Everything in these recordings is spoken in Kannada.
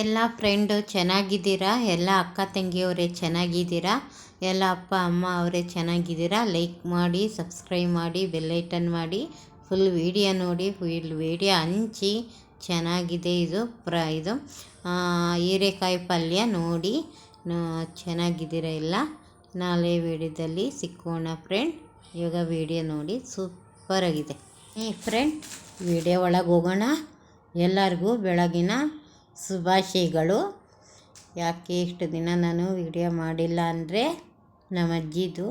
ಎಲ್ಲ ಫ್ರೆಂಡು ಚೆನ್ನಾಗಿದ್ದೀರಾ? ಎಲ್ಲ ಅಕ್ಕ ತಂಗಿಯವರೇ ಚೆನ್ನಾಗಿದ್ದೀರಾ? ಎಲ್ಲ ಅಪ್ಪ, ಅಮ್ಮ ಅವರೇ ಚೆನ್ನಾಗಿದ್ದೀರಾ? ಲೈಕ್ ಮಾಡಿ ಸಬ್ಸ್ಕ್ರೈಬ್ ಮಾಡಿ ಬೆಲ್ಲೈಟನ್ ಮಾಡಿ ಫುಲ್ ವೀಡಿಯೋ ನೋಡಿ ಫುಲ್ ವೀಡಿಯೋ ಹಂಚಿ, ಚೆನ್ನಾಗಿದೆ ಇದು, ಪ್ರ ಇದು. ಹೀರೆಕಾಯಿ ಪಲ್ಯ ನೋಡಿ ಚೆನ್ನಾಗಿದ್ದೀರ ಎಲ್ಲ ನಾಳೆ ವೀಡಿಯೋದಲ್ಲಿ ಸಿಕ್ಕೋಣ ಫ್ರೆಂಡ್ ಇವಾಗ ವೀಡಿಯೋ ನೋಡಿ ಸೂಪರಾಗಿದೆ ಈ ಫ್ರೆಂಡ್ ವೀಡಿಯೋ ಒಳಗೆ ಹೋಗೋಣ. ಎಲ್ಲರಿಗೂ ಬೆಳಗಿನ ಶುಭಾಶಯಗಳು. ಯಾಕೆ ಇಷ್ಟು ದಿನ ನಾನು ವಿಡಿಯೋ ಮಾಡಿಲ್ಲ ಅಂದರೆ ನಮ್ಮ ಅಜ್ಜಿದು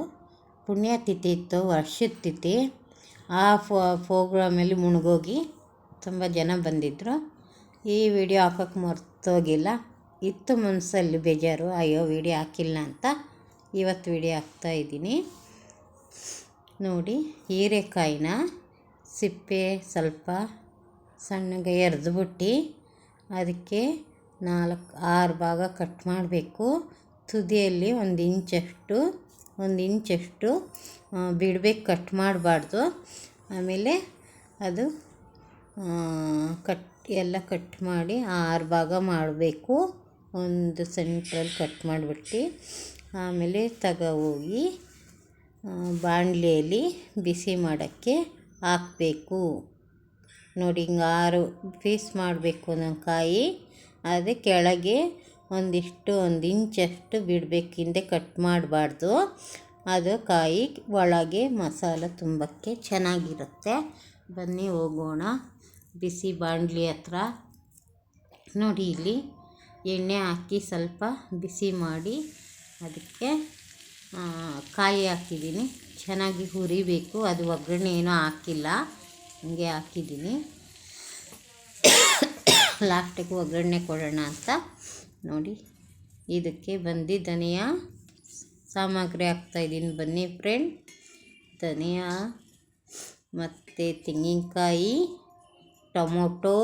ಪುಣ್ಯತಿಥಿ ಇತ್ತು ವರ್ಷದ ತಿಥಿ ಆ ಪ್ರೋಗ್ರಾಮಲ್ಲಿ ಮುಳುಗೋಗಿ ತುಂಬ ಜನ ಬಂದಿದ್ದರು ಈ ವಿಡಿಯೋ ಹಾಕೋಕ್ಕೆ ಮರ್ತೋಗಿಲ್ಲ. ಇತ್ತು ಮನಸ್ಸಲ್ಲಿ ಬೇಜಾರು, ಅಯ್ಯೋ ವಿಡಿಯೋ ಹಾಕಿಲ್ಲ ಅಂತ ಇವತ್ತು ವಿಡಿಯೋ ಹಾಕ್ತಾಯಿದ್ದೀನಿ ನೋಡಿ, ಹೀರೆಕಾಯಿನ ಸಿಪ್ಪೆ ಸ್ವಲ್ಪ ಸಣ್ಣಗೆ ಎರೆದ್ಬಿಟ್ಟು ಅದಕ್ಕೆ ನಾಲ್ಕು ಆರು ಭಾಗ ಕಟ್ ಮಾಡಬೇಕು. ತುದಿಯಲ್ಲಿ ಒಂದು ಇಂಚಷ್ಟು ಒಂದು ಇಂಚಷ್ಟು ಬಿಡಬೇಕು ಕಟ್ ಮಾಡಬಾರ್ದು. ಆಮೇಲೆ ಅದು ಕಟ್ ಎಲ್ಲ ಕಟ್ ಮಾಡಿ ಆರು ಭಾಗ ಮಾಡಬೇಕು. ಒಂದು ಸೆಂಟ್ರಲ್ಲಿ ಕಟ್ ಮಾಡಿಬಿಟ್ಟು. ಆಮೇಲೆ ತಗ ಹೋಗಿ ಬಾಣಲೆಯಲ್ಲಿ ಬಿಸಿ ಮಾಡೋಕ್ಕೆ ಹಾಕಬೇಕು. ನೋಡಿ ಹಿಂಗೆ ಆರು ಪೀಸ್ ಮಾಡಬೇಕು ಒಂದೊಂದು ಕಾಯಿ. ಅದು ಕೆಳಗೆ ಒಂದಿಷ್ಟು, ಒಂದು ಇಂಚಷ್ಟು ಬಿಡಬೇಕು. ಹಿಂದೆ ಕಟ್ ಮಾಡಬಾರ್ದು. ಅದು ಕಾಯಿ ಒಳಗೆ ಮಸಾಲೆ ತುಂಬಕ್ಕೆ ಚೆನ್ನಾಗಿರುತ್ತೆ. ಬನ್ನಿ ಹೋಗೋಣ. ಬಿಸಿ ಬಾಣಲಿ ಹತ್ರ. ನೋಡಿ ಇಲ್ಲಿ ಎಣ್ಣೆ ಹಾಕಿ ಸ್ವಲ್ಪ ಬಿಸಿ ಮಾಡಿ ಅದಕ್ಕೆ ಕಾಯಿ ಹಾಕಿದ್ದೀನಿ. ಚೆನ್ನಾಗಿ ಹುರಿಬೇಕು. ಅದು ಒಗ್ಗರಣೆ ಏನೂ ಹಾಕಿಲ್ಲ. ಹಂಗೆ ಹಾಕಿದ್ದೀನಿ. ಲಾಸ್ಟಿಗೆ ಒಗ್ಗರಣೆ ಕೊಡೋಣ ಅಂತ. ನೋಡಿ, ಇದಕ್ಕೆ ಬಂದು ಧನಿಯಾ ಸಾಮಗ್ರಿ ಹಾಕ್ತಾಯಿದ್ದೀನಿ ಬನ್ನಿ ಫ್ರೆಂಡ್ ಧನಿಯಾ ಮತ್ತು ತೆಂಗಿನಕಾಯಿ, ಟೊಮೊಟೊ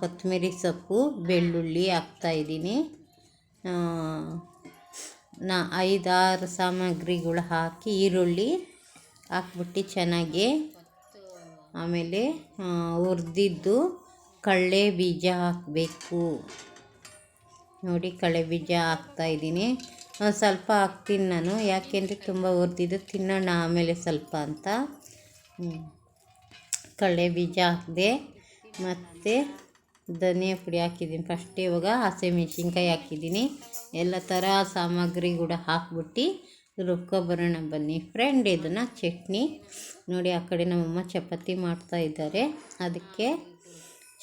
ಕೊತ್ತಂಬರಿ ಸೊಪ್ಪು, ಬೆಳ್ಳುಳ್ಳಿ ಹಾಕ್ತಾಯಿದ್ದೀನಿ ನಾ ಐದಾರು ಸಾಮಗ್ರಿಗಳು ಹಾಕಿ ಈರುಳ್ಳಿ ಹಾಕ್ಬಿಟ್ಟು ಚೆನ್ನಾಗಿ ಆಮೇಲೆ ಹುರ್ದಿದ್ದು ಕಡಲೆ ಬೀಜ ಹಾಕಬೇಕು. ನೋಡಿ ಕಳೆ ಬೀಜ ಹಾಕ್ತಾಯಿದ್ದೀನಿ ಸ್ವಲ್ಪ ಹಾಕ್ತೀನಿ ನಾನು. ಯಾಕೆಂದರೆ ತುಂಬ ಹುರಿದಿದ್ದು ತಿನ್ನೋಣ ಆಮೇಲೆ ಸ್ವಲ್ಪ ಅಂತ. ಕಡಲೆ ಬೀಜ ಹಾಕಿದೆ. ಮತ್ತು ಧನಿಯಾ ಪುಡಿ ಹಾಕಿದ್ದೀನಿ. ಫಸ್ಟ್ ಇವಾಗ ಹಸಿಮೆಣ್ಸಿನ್ಕಾಯಿ ಹಾಕಿದ್ದೀನಿ. ಎಲ್ಲ ಥರ ಸಾಮಗ್ರಿ ಕೂಡ ಹಾಕ್ಬಿಟ್ಟು ರುಬ್ಕೊಬರೋಣ ಬನ್ನಿ. ಫ್ರೆಂಡ್ ಇದನ್ನು ಚಟ್ನಿ. ನೋಡಿ, ಆ ಕಡೆ ನಮ್ಮಮ್ಮ ಚಪಾತಿ ಮಾಡ್ತಾ ಇದ್ದಾರೆ. ಅದಕ್ಕೆ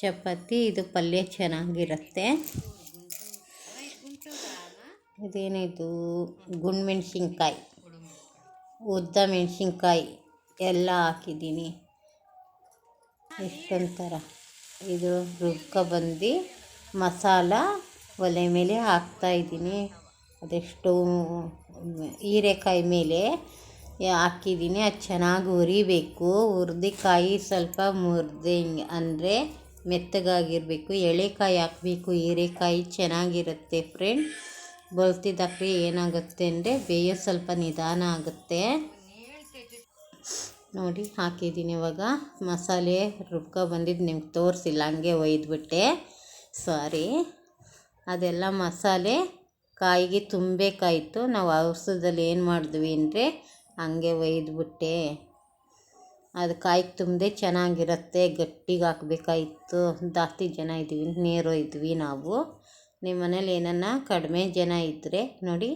ಚಪಾತಿ, ಇದು ಪಲ್ಯ ಚೆನ್ನಾಗಿರುತ್ತೆ. ಇದೇನಿದು? ಗುಂಡು ಮೆಣಸಿನ್ಕಾಯಿ ಉದ್ದ ಮೆಣಸಿನ್ಕಾಯಿ ಎಲ್ಲ ಹಾಕಿದ್ದೀನಿ. ಎಷ್ಟೊಂಥರ. ಇದು ರುಬ್ಕೊಬಂದು ಮಸಾಲ ಒಲೆ ಮೇಲೆ ಹಾಕ್ತಾಯಿದ್ದೀನಿ ಅದೆಷ್ಟು ಹೀರೆಕಾಯಿ ಮೇಲೆ ಹಾಕಿದ್ದೀನಿ. ಅದು ಚೆನ್ನಾಗಿ ಹುರಿಬೇಕು. ಹುರ್ದಿಕಾಯಿ ಸ್ವಲ್ಪ ಮುರಿದೆ ಹಿಂಗೆ ಅಂದರೆ ಮೆತ್ತಗಾಗಿರಬೇಕು. ಎಳೆಕಾಯಿ ಹಾಕಬೇಕು. ಹೀರೆಕಾಯಿ ಚೆನ್ನಾಗಿರುತ್ತೆ ಫ್ರೆಂಡ್ ಬಲ್ತಿದ್ದಕ್ಕೆ ಏನಾಗುತ್ತೆ ಅಂದರೆ ಬೇಯೋ ಸ್ವಲ್ಪ ನಿಧಾನ ಆಗುತ್ತೆ. ನೋಡಿ, ಹಾಕಿದ್ದೀನಿ ಇವಾಗ. ಮಸಾಲೆ ರುಬ್ಕೊ ಬಂದಿದ್ದು ನಿಮ್ಗೆ ತೋರಿಸಿಲ್ಲ, ಹಂಗೆ ಒಯ್ದುಬಿಟ್ಟೆ. ಸಾರಿ ಅದೆಲ್ಲ ಮಸಾಲೆ ಕಾಯಿಗೆ ತುಂಬಬೇಕಾಯಿತು. ನಾವು ಔಷಧದಲ್ಲಿ ಏನು ಮಾಡಿದ್ವಿ ಅಂದರೆ ಹಂಗೆ ಒಯ್ದುಬಿಟ್ಟೆ. ಅದು ಕಾಯಿಗೆ ತುಂಬದೆ ಚೆನ್ನಾಗಿರುತ್ತೆ, ಗಟ್ಟಿಗೆ ಹಾಕ್ಬೇಕಾಯಿತು. ಜಾಸ್ತಿ ಜನ ಇದ್ದೀವಿ ನೀರು ಇದ್ವಿ ನಾವು. ನಿಮ್ಮ ಮನೇಲಿ ಏನನ್ನ ಕಡಿಮೆ ಜನ ಇದ್ದರೆ ನೋಡಿ,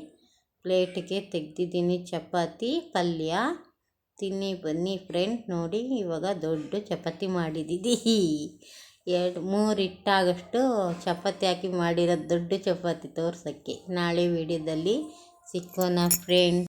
ಪ್ಲೇಟಿಗೆ ತೆಗ್ದಿದ್ದೀನಿ ಚಪಾತಿ, ಪಲ್ಯ. ತಿನ್ನಿ, ಬನ್ನಿ ಫ್ರೆಂಡ್ ನೋಡಿ ಇವಾಗ ದೊಡ್ಡ ಚಪಾತಿ ಮಾಡಿದ್ದೀವಿ ಎರಡು ಮೂರು ಇಟ್ಟಾಗಷ್ಟು ಚಪಾತಿ ಹಾಕಿ ಮಾಡಿರೋ ದೊಡ್ಡ ಚಪಾತಿ ತೋರ್ಸೋಕ್ಕೆ. ನಾಳೆ ವೀಡಿಯೋದಲ್ಲಿ ಸಿಕ್ಕೋಣ ಫ್ರೆಂಡ್